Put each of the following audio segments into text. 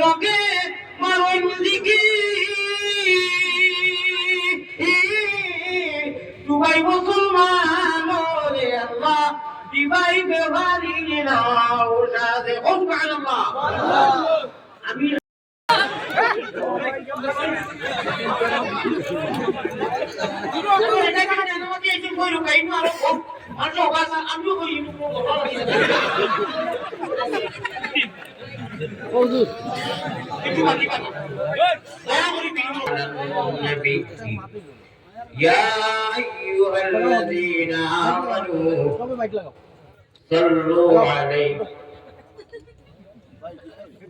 রোগে মারণ দিকে দুবাই মুসলমান রে আল্লাহ দিবাই বেবারি আমি يا أيها الذين آمنوا صلوا عليه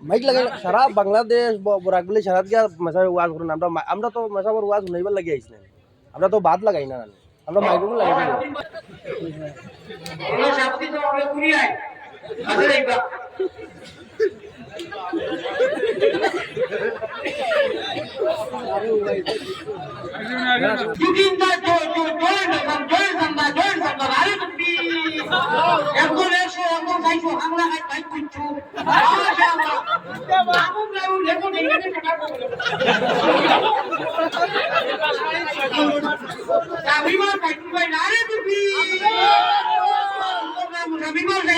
মাইক লাগাই সারা বাংলাদেশ বরাক বলে সারা গিয়া মাসা ওয়াজ করুন আমরা আমরা তো মাসাবার ওয়াজ শুনাইবার লাগি আইছি না আমরা তো বাদ লাগাই না আমরা মাইকও লাগাই দিই Allah sabti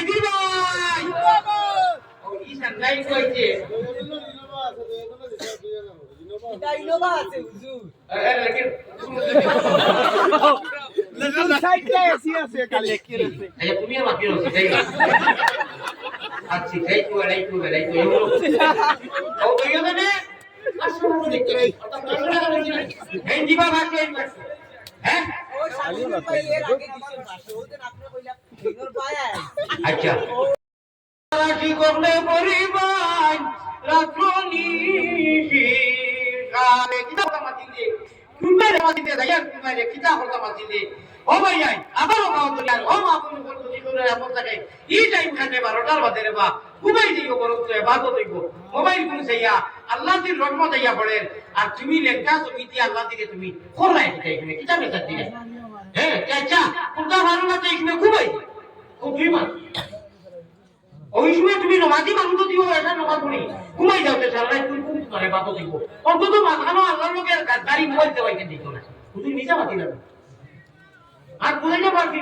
দিল ভাই ও ইসান যাই কইছে আচ্ছা তুমি আমার কি রয়েছে আচ্ছা যাই তো যাই তো যাই তো ও কইও না আসলে দেখতে এই দিবা ভাষা হ্যাঁ? আচ্ছা। কালে মাতিলে কুমারে মাতিলে দাইয়া কুমারে কিতা কথা মাতিলে ও ভাই আই, আবারও ও মা থাকে এই টাইম খানে 12টার বাদে বা ঘুমাই দিও বড় তো ইবাদত হইব। আর তুমি লেখা দি আল্লাহ দিকে তুমি হ্যাঁ আচ্ছা কোনটা ভালো না তাই তুমি ঘুমাই। খুব বিমান ওই সময় তুমি নমাজি মানুষ দিব এটা নমাজ পড়ি। ঘুমাই যাও সারা তুমি করে বাতো দিব অন্তত মাথানো আল্লাহর লোকের গাড়ি মোবাইল দেওয়াই কেন দিত না। মাতি না। আর বুঝাইতে পারবি